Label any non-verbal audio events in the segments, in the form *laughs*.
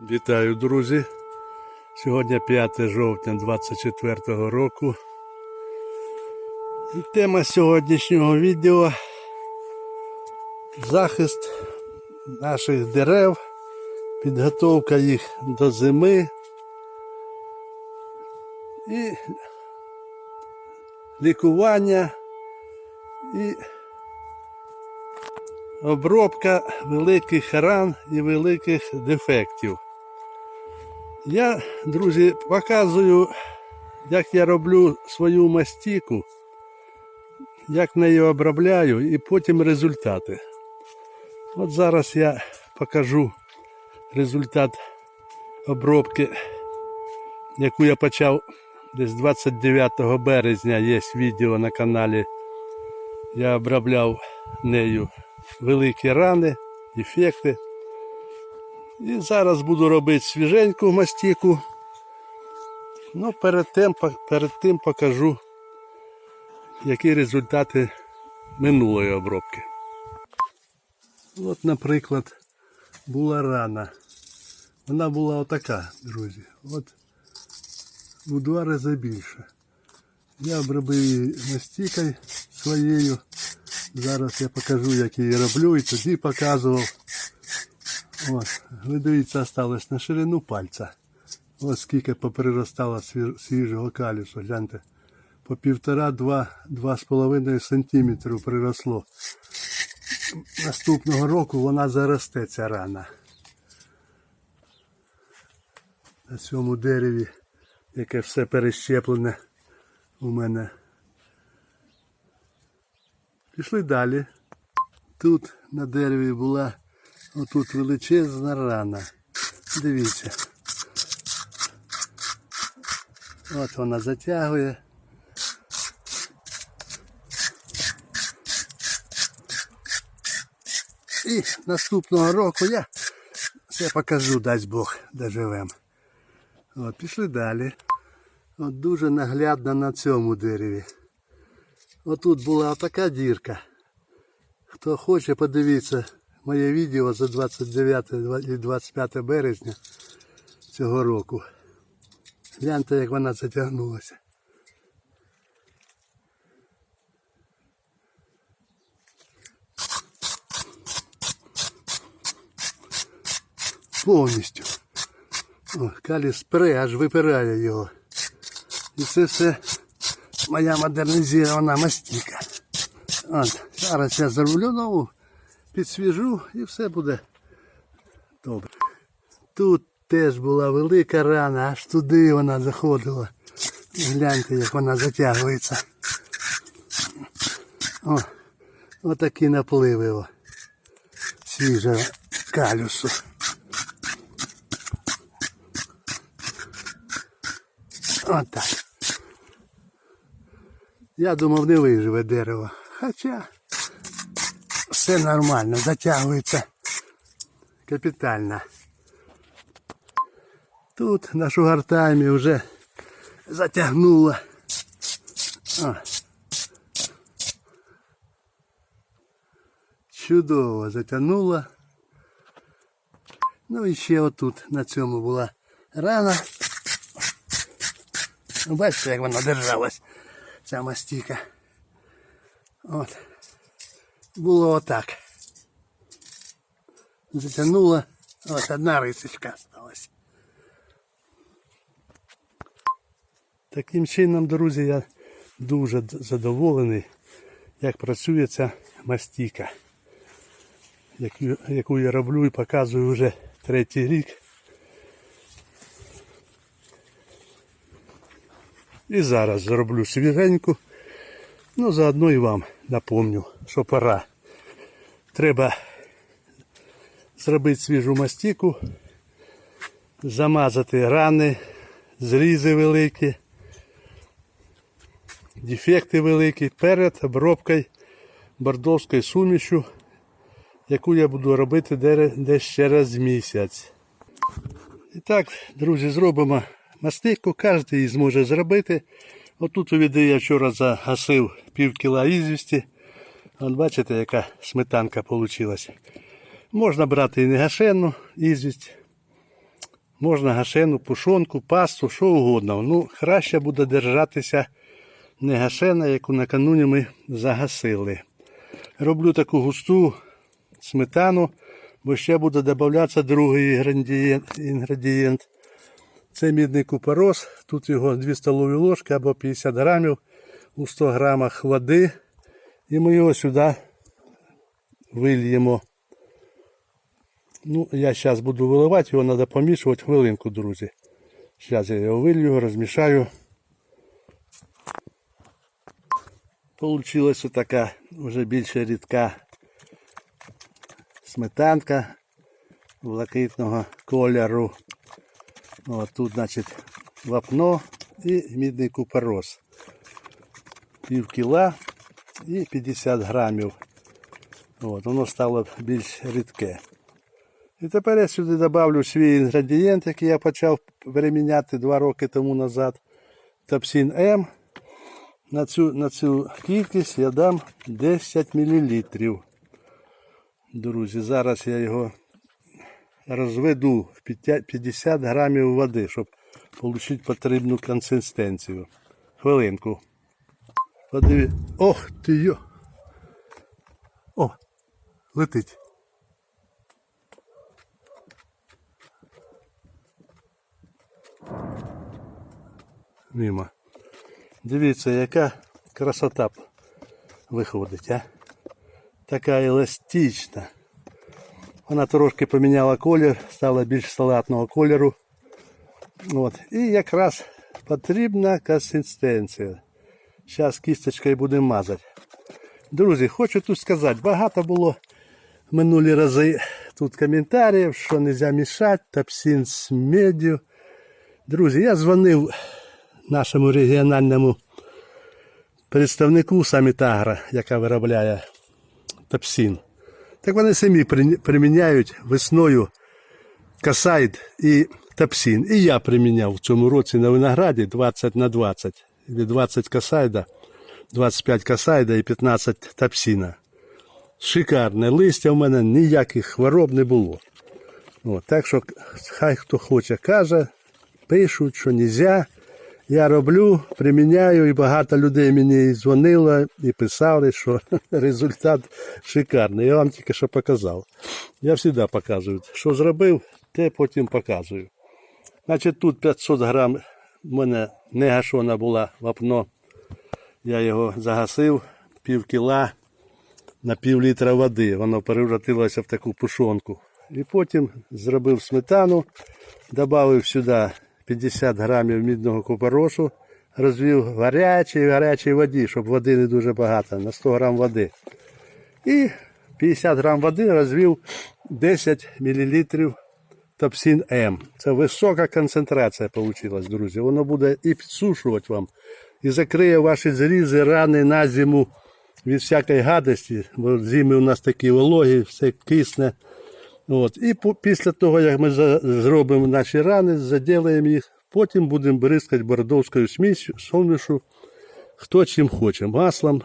Вітаю, друзі! Сьогодні 5 жовтня 24 року. І тема сьогоднішнього відео захист наших дерев, підготовка їх до зими і лікування і обробка великих ран і великих дефектів. Я, друзі, показую, як я роблю свою мастіку, як нею обробляю і потім результати. От зараз я покажу результат обробки, яку я почав десь 29 березня. Є відео на каналі. Я обробляв нею великі рани, дефекти. І зараз буду робити свіженьку мастіку. Ну, перед тим, перед тим покажу, які результати минулої обробки. От, наприклад, була рана. Вона була отака, друзі. От у два рази більше. Я обробив її мастікою своєю. Зараз я покажу, як її роблю, і тоді показував. От, ви дивіться, осталось на ширину пальця. Ось скільки поприростало свіжого калюсу. Гляньте. По півтора-два, два з половиною сантиметру приросло. Наступного року вона заросте, ця рана. На цьому дереві, яке все перещеплене у мене. Пішли далі. Тут на дереві була отут величезна рана. Дивіться. От вона затягує. І наступного року я все покажу, дасть Бог, доживем. От, пішли далі. От дуже наглядно на цьому дереві. Отут була така дірка. Хто хоче, подивіться моє відео за 29 і 25 березня цього року. Гляньте, як вона затягнулася. Повністю. О, калі спрей аж випирає його. І це все моя модернізована мастіка. От, зараз я зроблю нову, підсвіжу і все буде добре. Тут теж була велика рана, аж туди вона заходила. Гляньте, як вона затягується. О, отакі напливи о, свіжого калюсу. Отак. Я думав, не виживе дерево. Хоча все нормально, затягується капітально. Тут на шугартаймі вже затягнуло. О. Чудово затягнуло. Ну і ще отут на цьому була рана. Бачите, як вона держалась, ця мастіка. От. Було отак. Затягнуло. Ось одна рисочка осталась. Таким чином, друзі, я дуже задоволений, як працює ця мастіка, яку я роблю і показую вже третій рік. І зараз зроблю свіженьку. Ну, заодно і вам напомню, що пора. Треба зробити свіжу мастіку, замазати рани, зрізи великі, дефекти великі перед обробкою бордовською сумішю, яку я буду робити де- десь через місяць. І так, друзі, зробимо мастику, кожен її зможе зробити. Отут у відео я вчора загасив пів кіла ізвісті. От бачите, яка сметанка вийшла. Можна брати і негашенну ізвість. Можна гашену, пушонку, пасту, що угодно. Ну, краще буде держатися не гашена, яку накануні ми загасили. Роблю таку густу сметану, бо ще буде додаватися другий інгредієнт. Це мідний купорос. Тут його 2 столові ложки або 50 грамів у 100 грамах води. І ми його сюди вильємо. Ну, я зараз буду виливати, його треба помішувати хвилинку, друзі. Зараз я його вилью, розмішаю. Получилась така вже більше рідка сметанка блакитного кольору. От тут, значить, вапно і мідний купорос. Пів кіла і 50 грамів. От, воно стало більш рідке. І тепер я сюди додавлю свій інгредієнт, який я почав переміняти два роки тому назад. Топсін М. На цю, на цю кількість я дам 10 мл. Друзі, зараз я його розведу в 50 грамів води, щоб отримати потрібну консистенцію. Хвилинку. Подиві... Ох ти йо! О! Летить. Мимо. Дивіться, яка красота виходить, а? Така еластична. Вона трошки поміняла колір, стала більш салатного кольору. От. І якраз потрібна консистенція. Зараз кісточкою будемо мазати. Друзі, хочу тут сказати, багато було минулі рази тут коментарів, що не можна мішати, топсин з медю. Друзі, я дзвонив нашому регіональному представнику Самітагра, яка виробляє топсин. Так вони самі приміняють весною касайд і топсин. І я приміняв в цьому році на винограді 20 на 20. Или 20 касайда, 25 касайда і 15 топсина. Шикарне листя в мене ніяких хвороб не було. От, так що хай хто хоче каже, пишуть, що нельзя. Я роблю, приміняю, і багато людей мені дзвонило і писали, що *laughs* результат шикарний. Я вам тільки що показав. Я завжди показую. Що зробив, те потім показую. Значить, тут 500 грам в мене не гашона була вапно. Я його загасив, пів кіла на пів літра води. Воно перевратилося в таку пушонку. І потім зробив сметану, додав сюди 50 грамів мідного купоросу, розвів гарячій гарячій воді, щоб води не дуже багато, на 100 грам води. І 50 грам води розвів 10 мл топсин М. Це висока концентрація вийшла, друзі. Воно буде і підсушувати вам, і закриє ваші зрізи, рани на зиму від всякої гадості, бо зими у нас такі вологі, все кисне. От. І після того, як ми зробимо наші рани, заділаємо їх, потім будемо бризкати бордовською смісю, сумішу, хто чим хоче, маслом,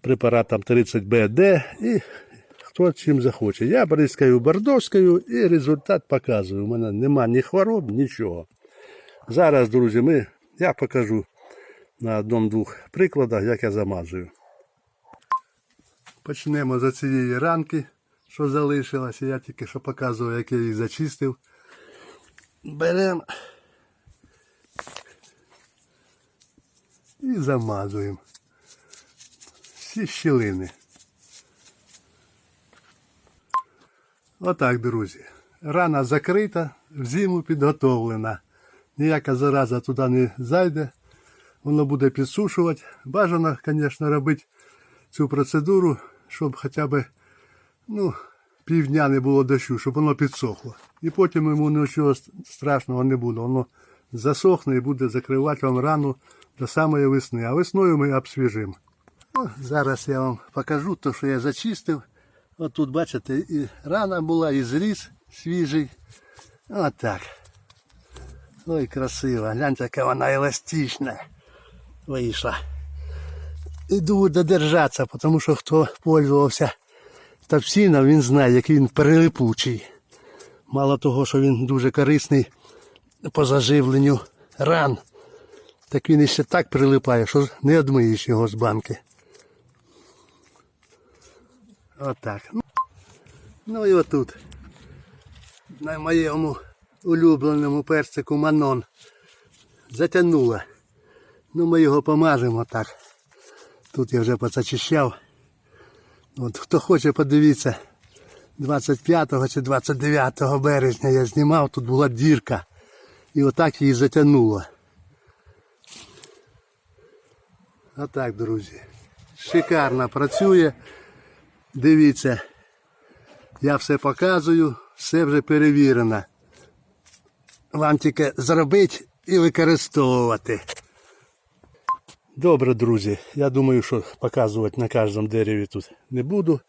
препаратом 30 БД і хто чим захоче. Я бризкаю бордовською і результат показую. У мене нема ні хвороб, нічого. Зараз, друзі, ми, я покажу на одному-двох прикладах, як я замазую. Почнемо з цієї ранки, що залишилося. Я тільки що показував, як я їх зачистив. Беремо і замазуємо. Всі щілини. Отак, друзі. Рана закрита, в зиму підготовлена. Ніяка зараза туди не зайде. Воно буде підсушувати. Бажано, звісно, робити цю процедуру, щоб хоча б ну, півдня не було дощу, щоб воно підсохло. І потім йому нічого страшного не буде. Воно засохне і буде закривати вам рану до самої весни. А весною ми обсвіжимо. О, зараз я вам покажу те, що я зачистив. От тут, бачите, і рана була, і зріз свіжий. Отак. Ой, красиво. Гляньте, яка вона еластична вийшла. Іду додержатися, тому що хто пользувався топсином, він знає, який він прилипучий. Мало того, що він дуже корисний по заживленню ран, так він іще так прилипає, що не одмиєш його з банки. Отак. Ну, Ну і отут. На моєму улюбленому персику Манон. Затягнуло. Ну ми його помажемо так. Тут я вже позачищав. От хто хоче подивитися, 25 чи 29 березня я знімав, тут була дірка. І отак її затягнуло. Отак, друзі. Шикарно працює. Дивіться, я все показую, все вже перевірено. Вам тільки зробити і використовувати. Добре, друзі. Я думаю, що показувати на кожному дереві тут не буду.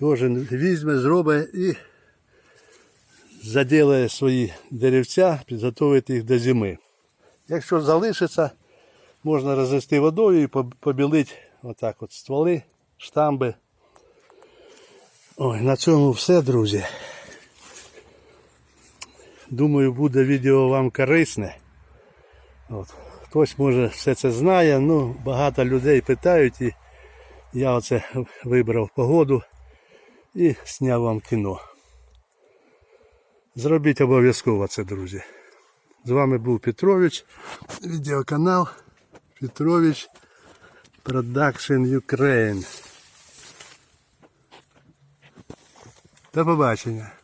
Кожен візьме, зробить і заділає свої деревця, підготовити їх до зими. Якщо залишиться, можна розвести водою і побілити отак от стволи, штамби. Ой, на цьому все, друзі. Думаю, буде відео вам корисне. От. Хтось може все це знає, ну багато людей питають і я оце вибрав погоду і зняв вам кіно. Зробіть обов'язково це, друзі. З вами був Петрович, відеоканал Петрович Production Ukraine. До побачення.